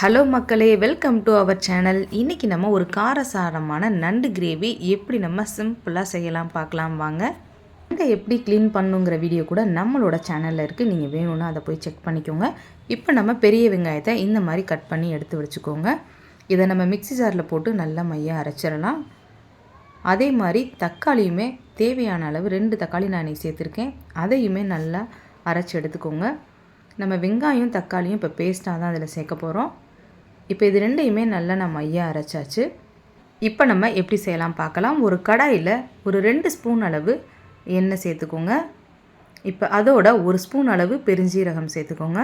Hello மக்களே welcome to our channel இன்றைக்கி நம்ம ஒரு காரசாரமான நண்டு கிரேவி எப்படி நம்ம சிம்பிளாக செய்யலாம் பார்க்கலாம் வாங்க. நண்டை எப்படி க்ளீன் பண்ணுங்கிற வீடியோ கூட நம்மளோட சேனலில் இருக்குது நீங்கள் வேணும்னா அதை போய் செக் பண்ணிக்கோங்க. இப்போ நம்ம பெரிய வெங்காயத்தை இந்த மாதிரி கட் பண்ணி எடுத்து வச்சுக்கோங்க. இதை நம்ம மிக்ஸி ஜாரில் போட்டு நல்லா மையாக அரைச்சிடலாம். அதே மாதிரி தக்காளியுமே தேவையான அளவு ரெண்டு தக்காளி நான் சேர்த்துருக்கேன். அதையுமே நல்லா அரைச்சி எடுத்துக்கோங்க. நம்ம வெங்காயம் தக்காளியும் இப்போ பேஸ்ட்டாக தான் அதில் சேர்க்க போகிறோம் இப்போ இது ரெண்டையுமே நல்லா நான் மையாக அரைச்சாச்சு. இப்போ நம்ம எப்படி செய்யலாம் பார்க்கலாம். ஒரு கடாயில் ஒரு ரெண்டு ஸ்பூன் அளவு எண்ணெய் சேர்த்துக்கோங்க. இப்போ அதோட ஒரு ஸ்பூன் அளவு பெருஞ்சீரகம் சேர்த்துக்கோங்க.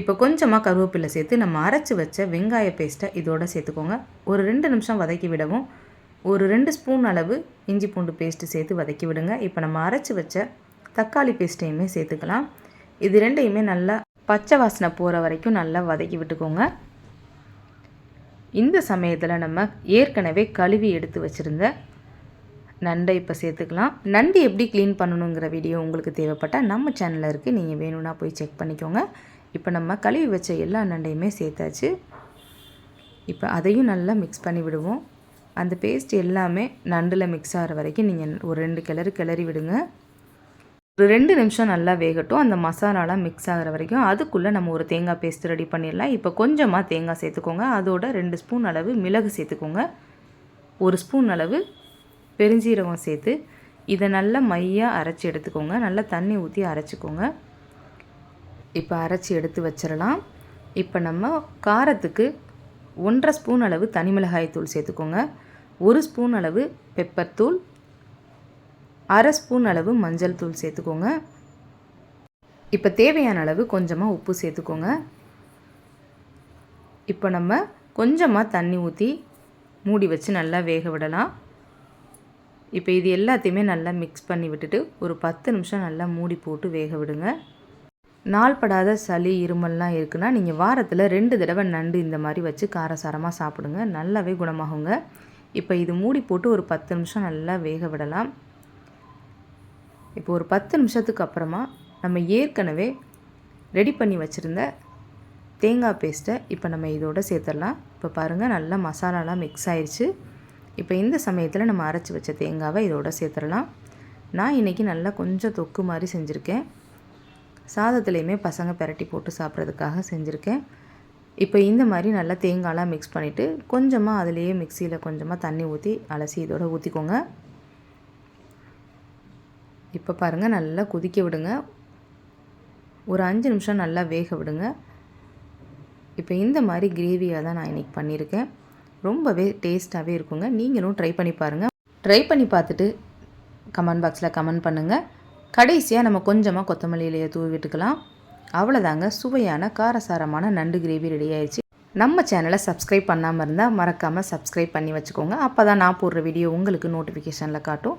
இப்போ கொஞ்சமாக கருவேப்பிலை சேர்த்து நம்ம அரைச்சி வச்ச வெங்காய பேஸ்ட்டை இதோட சேர்த்துக்கோங்க. ஒரு ரெண்டு நிமிஷம் வதக்கி விடவும். ஒரு ரெண்டு ஸ்பூன் அளவு இஞ்சி பூண்டு பேஸ்ட்டு சேர்த்து வதக்கி விடுங்க. இப்போ நம்ம அரைச்சி வச்ச தக்காளி பேஸ்ட்டையுமே சேர்த்துக்கலாம். இது ரெண்டையுமே நல்லா பச்சை வாசனை போகிற வரைக்கும் நல்லா வதக்கி விட்டுக்கோங்க. இந்த சமயத்தில் நம்ம ஏற்கனவே கழுவி எடுத்து வச்சுருந்த நண்டை இப்போ சேர்த்துக்கலாம். நண்டு எப்படி க்ளீன் பண்ணணுங்கிற வீடியோ உங்களுக்கு தேவைப்பட்டால் நம்ம சேனலில் இருக்குது நீங்கள் வேணும்னா போய் செக் பண்ணிக்கோங்க. இப்போ நம்ம கழுவி வச்ச எல்லா நண்டையுமே சேர்த்தாச்சு. இப்போ அதையும் நல்லா மிக்ஸ் பண்ணி விடுவோம். அந்த பேஸ்ட் எல்லாமே நண்டில் மிக்ஸ் ஆகிற வரைக்கும் நீங்கள் ஒரு ரெண்டு கிளறு கிளறி விடுங்க. ஒரு ரெண்டு நிமிஷம் நல்லா வேகட்டும். அந்த மசாலாலாம் மிக்ஸ் ஆகிற வரைக்கும் அதுக்குள்ளே நம்ம ஒரு தேங்காய் பேஸ்ட் ரெடி பண்ணிடலாம். இப்போ கொஞ்சமாக தேங்காய் சேர்த்துக்கோங்க. அதோட ரெண்டு ஸ்பூன் அளவு மிளகு சேர்த்துக்கோங்க. ஒரு ஸ்பூன் அளவு பெருஞ்சீரகம் சேர்த்து இதை நல்லா மையாக அரைச்சி எடுத்துக்கோங்க. நல்லா தண்ணி ஊற்றி அரைச்சிக்கோங்க. இப்போ அரைச்சி எடுத்து வச்சிடலாம். இப்போ நம்ம காரத்துக்கு ஒன்றரை ஸ்பூன் அளவு தனி மிளகாய் தூள் சேர்த்துக்கோங்க. ஒரு ஸ்பூன் அளவு பெப்பர் தூள் அரை ஸ்பூன் அளவு மஞ்சள் தூள் சேர்த்துக்கோங்க. இப்போ தேவையான அளவு கொஞ்சமாக உப்பு சேர்த்துக்கோங்க. இப்போ நம்ம கொஞ்சமாக தண்ணி ஊற்றி மூடி வச்சு நல்லா வேக விடலாம். இப்போ இது எல்லாத்தையுமே நல்லா மிக்ஸ் பண்ணி விட்டுட்டு ஒரு பத்து நிமிஷம் நல்லா மூடி போட்டு வேக விடுங்க. நாள்படாத சளி இருமல்லாம் இருக்குன்னா நீங்கள் வாரத்தில் ரெண்டு தடவை நண்டு இந்த மாதிரி வச்சு காரசாரமாக சாப்பிடுங்க. நல்லாவே குணமாகுங்க. இப்போ இது மூடி போட்டு ஒரு பத்து நிமிஷம் நல்லா வேக விடலாம். இப்போ ஒரு பத்து நிமிஷத்துக்கு அப்புறமா நம்ம ஏற்கனவே ரெடி பண்ணி வச்சுருந்த தேங்காய் பேஸ்ட்டை இப்போ நம்ம இதோட சேர்த்துடலாம். இப்போ பாருங்கள் நல்லா மசாலாலாம் மிக்ஸ் ஆயிடுச்சு இப்போ இந்த சமயத்தில் நம்ம அரைச்சி வச்ச தேங்காவை இதோட சேர்த்துடலாம். நான் இன்றைக்கி நல்லா கொஞ்சம் தொக்கு மாதிரி செஞ்சுருக்கேன். சாதத்துலேயுமே பசங்க பெரட்டி போட்டு சாப்பிட்றதுக்காக செஞ்சுருக்கேன். இப்போ இந்த மாதிரி நல்லா தேங்காய்லாம் மிக்ஸ் பண்ணிவிட்டு கொஞ்சமாக அதுலேயே மிக்சியில் கொஞ்சமாக தண்ணி ஊற்றி அலசி இதோட ஊற்றிக்கோங்க இப்போ பாருங்கள் நல்லா கொதிக்க விடுங்க. ஒரு அஞ்சு நிமிஷம் நல்லா வேக விடுங்க. இப்போ இந்த மாதிரி கிரேவியாக தான் நான் இன்றைக்கி பண்ணியிருக்கேன். ரொம்பவே டேஸ்ட்டாகவே இருக்குங்க. நீங்களும் ட்ரை பண்ணி பாருங்கள் ட்ரை பண்ணி பார்த்துட்டு கமெண்ட் பாக்ஸில் கமெண்ட் பண்ணுங்கள் கடைசியாக நம்ம கொஞ்சமாக கொத்தமல்லி இலையை தூவி விட்டுக்கலாம். அவ்வளோதாங்க சுவையான காரசாரமான நண்டு கிரேவி ரெடி ஆயிடுச்சு. நம்ம சேனலை சப்ஸ்கிரைப் பண்ணாமல் இருந்தால் மறக்காமல் சப்ஸ்கிரைப் பண்ணி வச்சுக்கோங்க. அப்போ தான் நான் போடுற வீடியோ உங்களுக்கு நோட்டிஃபிகேஷனில் காட்டும்.